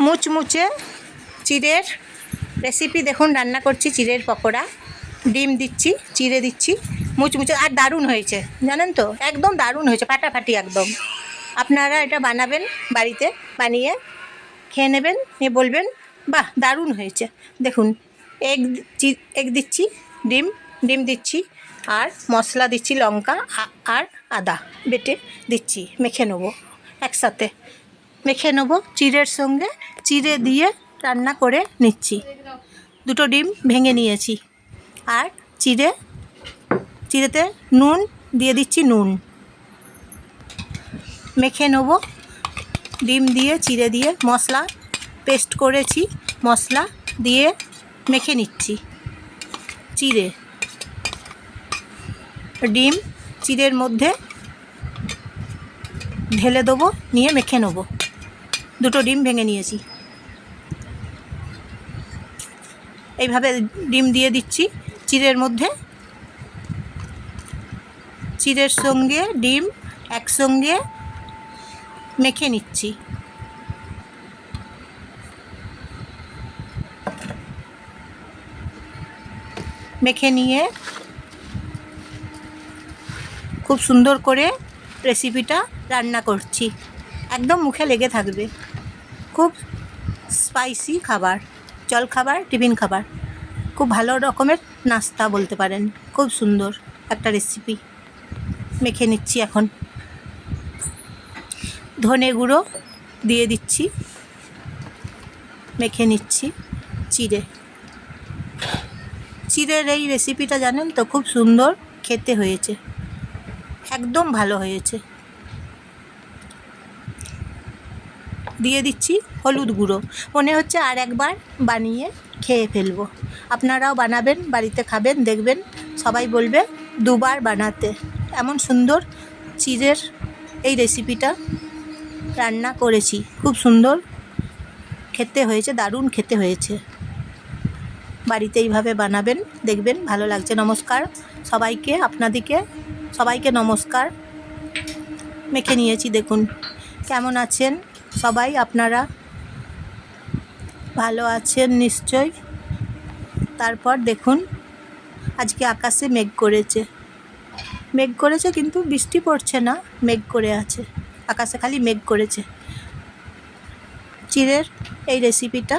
মুচমুচে চিড়ের রেসিপি দেখুন, রান্না করছি চিড়ের পকোড়া। ডিম দিচ্ছি, চিড়ে দিচ্ছি, মুচমুচে, আর দারুণ হয়েছে। জানেন তো? একদম দারুণ হয়েছে, ফাটাফাটি একদম। আপনারা এটা বানাবেন বাড়িতে, বানিয়ে খেয়ে নেবেন, নিয়ে বলবেন, বাহ, দারুণ হয়েছে। দেখুন, এগ চি- এগ দিচ্ছি, ডিম ডিম দিচ্ছি, আর মশলা দিচ্ছি লঙ্কা আর আদা বেটে দিচ্ছি, মেখে নেব একসাথে। মেখে নেব চিড়ের সঙ্গে। চিড়ে দিয়ে রান্না করে নিচ্ছি। দুটো ডিম ভেঙে নিয়েছি। আর চিড়ে, চিড়েতে নুন দিয়ে দিচ্ছি নুন। মেখে নেব। ডিম দিয়ে, চিড়ে দিয়ে মশলা পেস্ট করেছি। মশলা দিয়ে মেখে নিচ্ছি। চিড়ে। ডিম চিড়ের মধ্যে ঢেলে দেবো, নিয়ে মেখে নেব। দুটো ডিম ভেঙে নিয়েছি। এইভাবে ডিম দিয়ে দিচ্ছি চিড়ের মধ্যে। চিড়ের সঙ্গে ডিম একসঙ্গে মেখে নিচ্ছি। মেখে নিয়ে খুব সুন্দর করে রেসিপিটা রান্না করছি। একদম মুখে লেগে থাকবে। খুব স্পাইসি খাবার, জল খাবার, টিফিন খাবার। খুব ভালো রকমের নাস্তা বলতে পারেন। খুব সুন্দর একটা রেসিপি মেখে নিচ্ছি এখন। ধনে গুঁড়ো দিয়ে দিচ্ছি। মেখে নিচ্ছি চিড়ে। চিড়ের এই রেসিপিটা জানেন তো, খুব সুন্দর খেতে হয়েছে। একদম ভালো হয়েছে। দিয়ে দিচ্ছি হলুদ গুঁড়ো। মনে হচ্ছে আর একবার বানিয়ে খেয়ে ফেলব। আপনারাও বানাবেন, বাড়িতে খাবেন, দেখবেন সবাই বলবে দুবার বানাতে। এমন সুন্দর চিড়ের এই রেসিপিটা রান্না করেছি। খুব সুন্দর খেতে হয়েছে, দারুণ খেতে হয়েছে। বাড়িতে এইভাবে বানাবেন, দেখবেন ভালো লাগছে। নমস্কার সবাইকে, আপনাদিকে সবাইকে নমস্কার। মেখে নিয়েছি, দেখুন। কেমন আছেন? সবাই আপনারা ভালো আছেন নিশ্চয়? তারপর দেখুন, আজকে আকাশে মেঘ করেছে। মেঘ করেছে কিন্তু বৃষ্টি পড়ছে না, মেঘ করে আছে। আকাশে খালি মেঘ করেছে। চিড়ের এই রেসিপিটা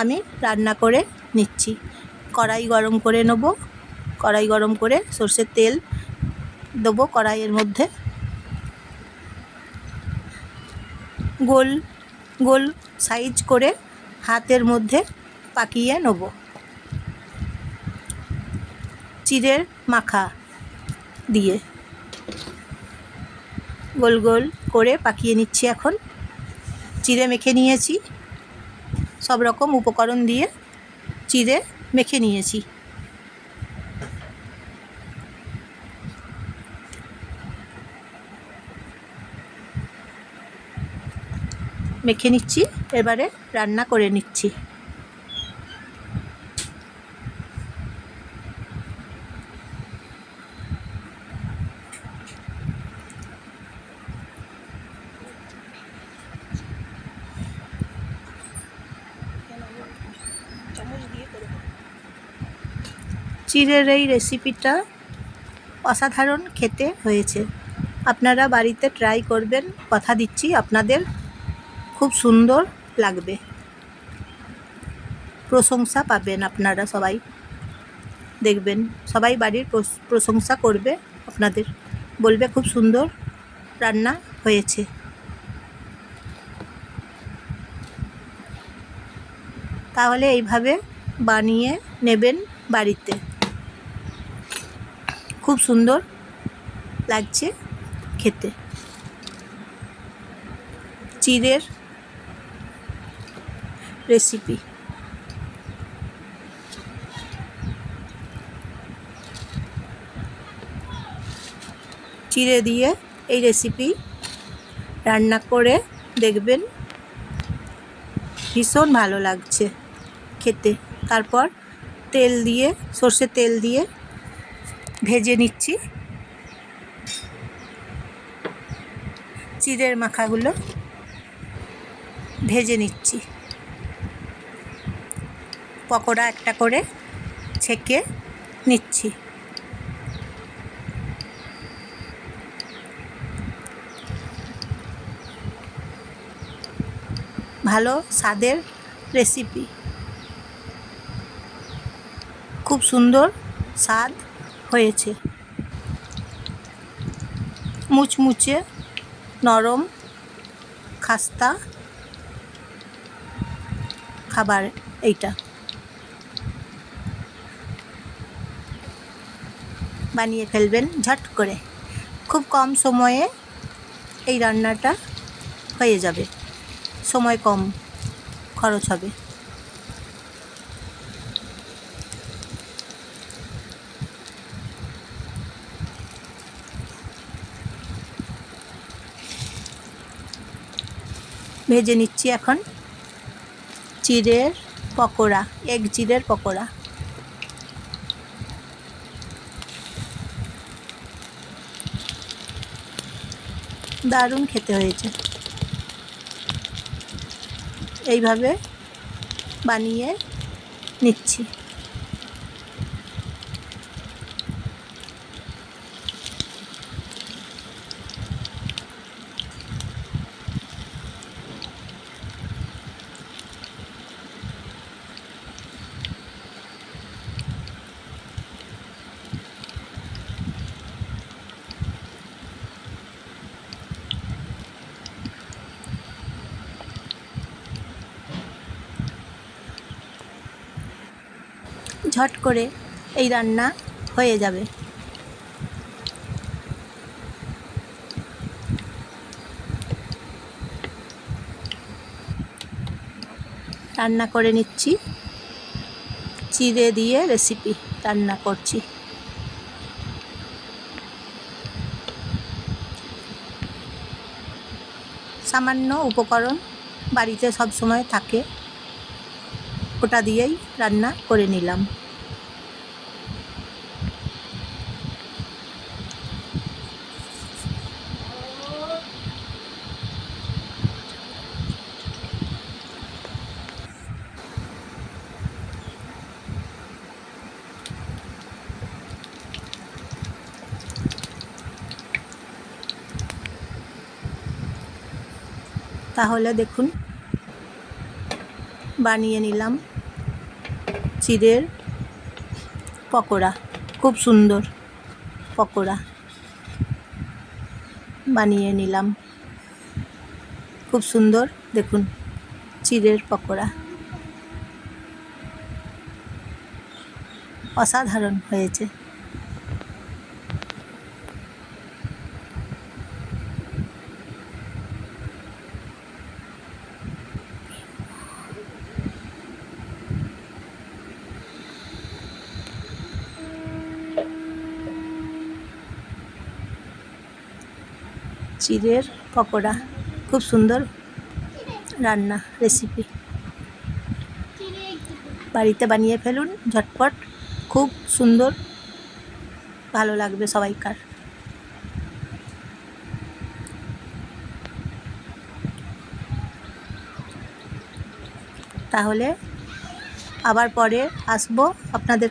আমি রান্না করে নিচ্ছি। কড়াই গরম করে নেব, কড়াই গরম করে সর্ষের তেল দেবো কড়াইয়ের মধ্যে। গোল গোল সাইজ করে হাতের মধ্যে পাকিয়ে নেব। চিড়ের মাখা দিয়ে। গোল গোল করে পাকিয়ে নিচ্ছি এখন। চিড়ে মেখে নিয়েছি। সব রকম উপকরণ দিয়ে চিড়ে মেখে নিয়েছি। মেখে নিচ্ছি, এবারে রান্না করে নিচ্ছি। চিড়ের এই রেসিপিটা অসাধারণ খেতে হয়েছে। আপনারা বাড়িতে ট্রাই করবেন, কথা দিচ্ছি আপনাদের। খুব সুন্দর লাগবে। প্রশংসা পাবেন আপনারা সবাই। দেখবেন, সবাই বাড়ির প্রশংসা করবে আপনাদের। বলবে খুব সুন্দর রান্না হয়েছে। তাহলে এইভাবে বানিয়ে নেবেন বাড়িতে। খুব সুন্দর লাগছে খেতে। চিড়ের রেসিপি চিড়ে দিয়ে এই রেসিপি রান্না করে দেখবেন ভীষণ ভালো লাগছে খেতে। তারপর তেল দিয়ে সর্ষে তেল দিয়ে ভেজে নিচ্ছি। চিড়ের মাখাগুলো ভেজে নিচ্ছি। পকোড়া একটা করে ছেঁকে নিচ্ছি। ভালো স্বাদের রেসিপি খুব সুন্দর স্বাদ হয়েছে। মুচমুচে নরম খাস্তা খাবার এইটা। বানিয়ে ফেলবেন ঝট করে। খুব কম সময়ে এই রান্নাটা হয়ে যাবে। সময় কম খরচ হবে। ভেজে নিচ্ছি এখন চিড়ের পকোড়া, এগ চিড়ের পকোড়া। দারুণ খেতে হয়েছে। এইভাবে বানিয়ে নিচ্ছি। ঝট করে এই রান্না হয়ে যাবে। রান্না করে নিচ্ছি। চিড়ে দিয়ে রেসিপি রান্না করছি। সামান্য উপকরণ বাড়িতে সব সময় থাকে, ওটা দিয়েই রান্না করে নিলাম। তাহলে দেখুন, বানিয়ে নিলাম চিড়ের পকোড়া, খুব সুন্দর পকোড়া। বানিয়ে নিলাম, খুব সুন্দর, দেখুন চিড়ের পকোড়া। অসাধারণ হয়েছে। চিড়ের পকোড়া। খুব সুন্দর রান্না রেসিপি বাড়িতে বানিয়ে ফেলুন ঝটপট। খুব সুন্দর, ভালো লাগবে সবাইকার। তাহলে আবার পরে আসব আপনাদের